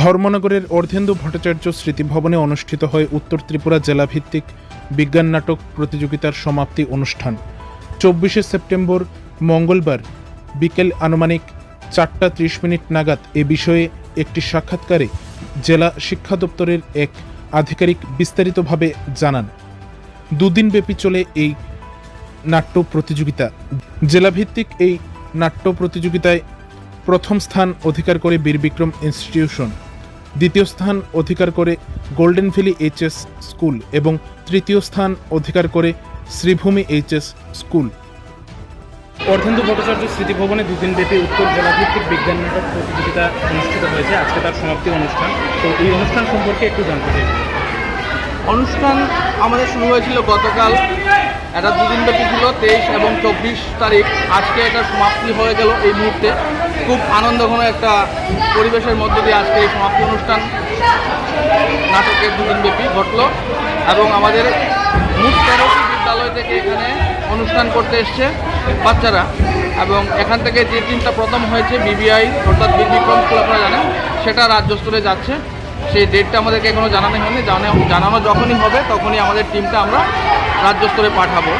ধর্মনগরের অর্ধেন্দু ভট্টাচার্য স্মৃতিভবনে অনুষ্ঠিত হয় উত্তর ত্রিপুরা জেলাভিত্তিক বিজ্ঞান নাটক প্রতিযোগিতার সমাপ্তি অনুষ্ঠান। চব্বিশে সেপ্টেম্বর, মঙ্গলবার বিকেল আনুমানিক চারটা ত্রিশ মিনিট নাগাদ এ বিষয়ে একটি সাক্ষাৎকারে জেলা শিক্ষা দপ্তরের এক আধিকারিক বিস্তারিতভাবে জানান। দুদিনব্যাপী চলে এই নাট্য প্রতিযোগিতা। জেলাভিত্তিক এই নাট্য প্রতিযোগিতায় প্রথম স্থান অধিকার করে বীর বিক্রম ইনস্টিটিউশন দ্বিতীয় স্থান অধিকার করে গোল্ডেন ভ্যালি এইচএস স্কুল এবং তৃতীয় স্থান অধিকার করে শ্রীভূমি এইচএস স্কুল অর্ধেন্দু ভট্টাচার্য স্মৃতিভবনে দুদিন ব্যাপী উত্তর জেলাভিত্তিক বিজ্ঞান নাটক প্রতিযোগিতা অনুষ্ঠিত হয়েছে। আজকে তার সমাপ্তি অনুষ্ঠান। তো এই অনুষ্ঠান সম্পর্কে একটু জানতে চাই। অনুষ্ঠান আমাদের শুরু হয়েছিল গতকাল। এটা দুদিন ব্যাপী ছিল তেইশ এবং চব্বিশ তারিখ। আজকে এটা সমাপ্তি হয়ে গেল এই মুহূর্তে। খুব আনন্দঘন একটা পরিবেশের মধ্য দিয়ে আজকে এই সমাপ্তি অনুষ্ঠান নাটকের দুদিন ব্যাপী ঘটলো এবং আমাদের মুখ তেরোটি বিদ্যালয় থেকে এখানে অনুষ্ঠান করতে এসছে বাচ্চারা এবং এখান থেকে যে টিমটা প্রথম হয়েছে বিবিআই, অর্থাৎ বীর বিক্রম স্কুল আপনারা জানেন, সেটা রাজ্য স্তরে যাচ্ছে। সেই ডেটটা আমাদেরকে এখনও জানানো হয়নি। জানা- জানানো যখনই হবে তখনই আমাদের টিমটা আমরা রাজ্য স্তরে পাঠাবো।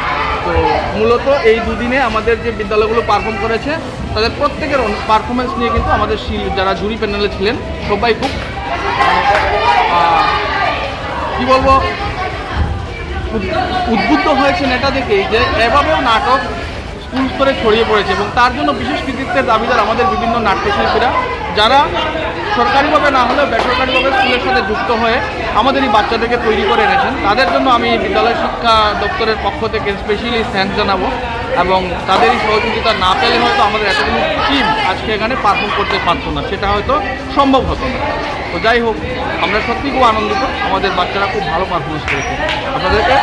তো মূলত এই দুদিনে আমাদের যে বিদ্যালয়গুলো পারফর্ম করেছে তাদের প্রত্যেকের পারফরমেন্স নিয়ে কিন্তু আমাদের যারা জুরি প্যানেলে ছিলেন, সবাই খুব কি বলব উদ্বুদ্ধ হয়েছেন এটা দেখেই যে এভাবেও নাটক স্কুল স্তরে ছড়িয়ে পড়েছে এবং তার জন্য বিশেষ কৃতিত্বের দাবিদার আমাদের বিভিন্ন নাট্যশিল্পীরা, যারা সরকারিভাবে না হলেও বেসরকারিভাবে স্কুলের সাথে যুক্ত হয়ে আমাদের এই বাচ্চাদেরকে তৈরি করে এনেছেন। তাদের জন্য আমি বিদ্যালয় শিক্ষা দপ্তরের পক্ষ থেকে স্পেশালি থ্যাঙ্কস জানাব। এবং তাদের এই সহযোগিতা না পেলে হয়তো আমাদের এতগুলো টিম আজকে এখানে পারফর্ম করতে পারতো না। সেটা হয়তো সম্ভব হতো না। তো যাই হোক, আমরা সত্যি খুব আনন্দিত। আমাদের বাচ্চারা খুব ভালো পারফরমেন্স করেছে। আপনাদেরকে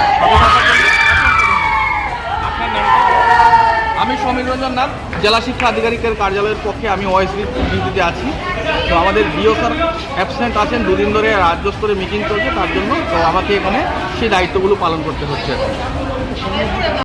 আমি সমীর রঞ্জন নাথ, জেলা শিক্ষা আধিকারিকের কার্যালয়ের পক্ষে আমি ওএসডি ডিউটিতে আছি। তো আমাদের বিও স্যার অ্যাবসেন্ট আছেন, দুদিন ধরে রাজ্য স্তরে মিটিং চলছে, তার জন্য তো আমাকে এখানে সেই দায়িত্বগুলো পালন করতে হচ্ছে।